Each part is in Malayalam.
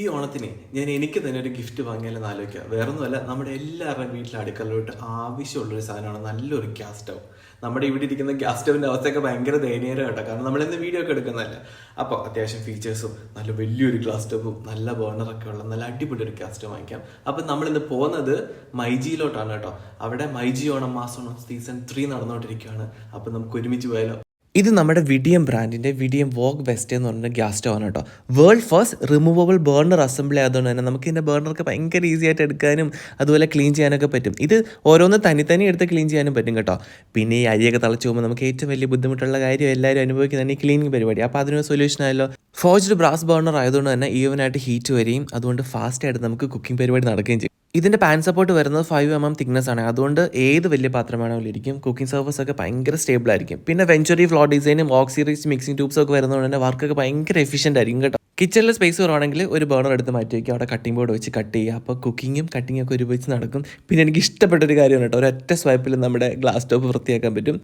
ഈ ഓണത്തിന് ഞാൻ എനിക്ക് തന്നെ ഒരു ഗിഫ്റ്റ് വാങ്ങിയാലെന്ന് ആലോചിക്കുക. വേറൊന്നുമല്ല നമ്മുടെ എല്ലാവരുടെയും വീട്ടിലെ അടുക്കളയിലോട്ട് ആവശ്യമുള്ളൊരു സാധനമാണ് നല്ലൊരു ഗ്യാസ് സ്റ്റവ് നമ്മുടെ ഇവിടെ ഇരിക്കുന്ന ഗ്യാസ് സ്റ്റവിന്റെ അവസ്ഥയൊക്കെ ഭയങ്കര ദയനീയരം കേട്ടോ. കാരണം നമ്മൾ ഇന്ന് വീഡിയോ ഒക്കെ എടുക്കുന്നതല്ല. അപ്പോൾ അത്യാവശ്യം ഫീച്ചേഴ്സും നല്ല വലിയൊരു ഗ്ലാസ് സ്റ്റവും നല്ല ബേണറൊക്കെ ഉള്ള നല്ല അടിപൊളി ഒരു ഗ്യാസ് സ്റ്റവ് വാങ്ങിക്കാം. അപ്പം നമ്മളിന്ന് പോകുന്നത് മൈജിയിലോട്ടാണ് കേട്ടോ. അവിടെ മൈജി ഓണം മാസോണം സീസൺ ത്രീ നടന്നുകൊണ്ടിരിക്കുകയാണ്. അപ്പം നമുക്ക് ഒരുമിച്ച് പോയാലോ? ഇത് നമ്മുടെ വിഡിയം ബ്രാൻഡിന്റെ വിഡിയം വോക്ക് ബെസ്റ്റ് എന്ന് പറഞ്ഞ ഗ്യാസ് സ്റ്റവ് ആണ് കേട്ടോ. World first removable burner assembly ആയതുകൊണ്ട് തന്നെ നമുക്ക് ഇതിന്റെ ബേർണർക്ക് ഭയങ്കര ഈസി ആയിട്ട് എടുക്കാനും അതുപോലെ ക്ലീൻ ചെയ്യാനൊക്കെ പറ്റും. ഇത് ഓരോന്ന് തനി തനി എടുത്ത് ക്ലീൻ ചെയ്യാനും പറ്റും കേട്ടോ. പിന്നെ ഈ അരിയൊക്കെ തിളച്ച് പോകുമ്പോൾ നമുക്ക് ഏറ്റവും വലിയ ബുദ്ധിമുട്ടുള്ള കാര്യം എല്ലാവരും അനുഭവിക്കുന്നതാണ് ഈ ക്ലീനിങ് പരിപാടി. അപ്പോൾ അതിനൊരു സൊല്യൂഷൻ ആയല്ലോ. ഫോർജ്ഡ് ബ്രാസ് ബേർണർ ആയതുകൊണ്ട് തന്നെ ഈവനായിട്ട് ഹീറ്റ് വരികയും അതുകൊണ്ട് ഫാസ്റ്റായിട്ട് നമുക്ക് കുക്കിംഗ് പരിപാടി നടക്കുകയും ചെയ്യും. ഇതിന്റെ പാൻ സപ്പോർട്ട് വരുന്നത് ഫൈവ് എം എം തിക്നെസ് ആണ്. അതുകൊണ്ട് ഏത് വലിയ പാത്രം വേണമെങ്കിലും ഇരിക്കും. കുക്കിംഗ് സർവീസ് ഒക്കെ ഭയങ്കര സ്റ്റേബിൾ ആയിരിക്കും. പിന്നെ വെഞ്ചുറി ഫ്ലോ ഡിസൈനും ഓക്സിറീസ് മിക്സിംഗ് ട്യൂബ്സ് ഒക്കെ വരുന്നതുകൊണ്ട് തന്നെ വർക്കൊക്കെ ഭയങ്കര എഫിഷ്യന്റ് ആയിരിക്കും കേട്ടോ. കിച്ചണിൽ സ്പേസ് കുറവാണെങ്കിൽ ഒരു ബേണർ എടുത്ത് മാറ്റി വയ്ക്കുക അവിടെ കട്ടിംഗ് ബോർഡ് വെച്ച് കട്ട് ചെയ്യുക. അപ്പോൾ കുക്കിങ്ങും കട്ടിങ്ങും ഒക്കെ ഒരുമിച്ച് നടക്കും. പിന്നെ എനിക്ക് ഇഷ്ടപ്പെട്ട ഒരു കാര്യമാണ് കേട്ടോ. ഒരൊറ്റ സ്വൈപ്പിൽ നമ്മുടെ ഗ്ലാസ് ടോപ്പ് വൃത്തിയാക്കാൻ പറ്റും.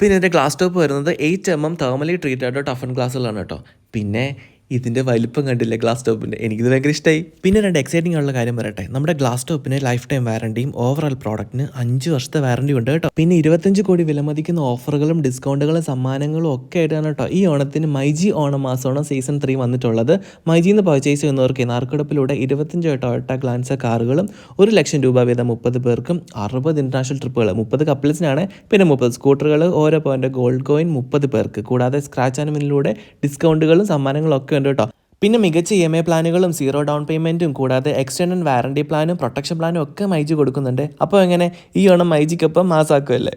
പിന്നെ ഇതിന്റെ ഗ്ലാസ് ടോപ്പ് വരുന്നത് eight M M thermally treat ആയിട്ടോ ടഫൻ ഗ്ലാസ്സുകളാണ് കേട്ടോ. പിന്നെ ഇതിന്റെ വലിപ്പം കണ്ടില്ലേ ഗ്ലാസ് ടോപ്പിന്റെ എനിക്കിത് ഭയങ്കര ഇഷ്ടമായി പിന്നെ രണ്ട് എക്സൈറ്റിംഗ് ഉള്ള കാര്യം പറയട്ടെ. നമ്മുടെ ഗ്ലാസ് ടോപ്പിന് ലൈഫ് ടൈം വാറണ്ടിയും ഓവറോൾ പ്രോഡക്റ്റിന് അഞ്ച് വർഷത്തെ വാറണ്ടി ഉണ്ട് കേട്ടോ. പിന്നെ ഇരുപത്തഞ്ച് കോടി വിലമതിക്കുന്ന ഓഫറുകളും ഡിസ്കൗണ്ടുകളും സമ്മാനങ്ങളും ഒക്കെ ആയിട്ടാണ് കേട്ടോ ഈ ഓണത്തിന് മൈജി ഓണം മാസോണം സീസൺ ത്രീ വന്നിട്ടുള്ളത്. മൈജി നിന്ന് പർച്ചേസ് ചെയ്യുന്നവർക്ക് നാർക്കടപ്പിലൂടെ ഇരുപത്തഞ്ച് ടൊയോട്ട ഗ്ലാൻസ കാറുകളും ഒരു ലക്ഷം രൂപ വീതം മുപ്പത് പേർക്കും അറുപത് ഇന്റർനാഷണൽ ട്രിപ്പുകൾ മുപ്പത് കപ്പിൾസിനാണ് പിന്നെ മുപ്പത് സ്കൂട്ടറുകൾ ഓരോ പോയിന്റ് ഗോൾഡ് കോയിൻ മുപ്പത് പേർക്ക്. കൂടാതെ സ്ക്രാച്ച് ആൻഡ് മിന്നിലൂടെ ഡിസ്കൗണ്ടുകളും സമ്മാനങ്ങളും ഒക്കെ ഉണ്ട് കേട്ടോ. പിന്നെ മികച്ച ഇ എം ഐ പ്ലാനുകളും സീറോ ഡൗൺ പേയ്മെന്റും കൂടാതെ എക്സ്റ്റൻഡ് വാറണ്ടി പ്ലാനും പ്രൊട്ടക്ഷൻ പ്ലാനും ഒക്കെ മൈജി കൊടുക്കുന്നുണ്ട്. അപ്പോൾ എങ്ങനെ? ഈ ഓണം മൈജിക്കൊപ്പം മാസാക്കുമല്ലേ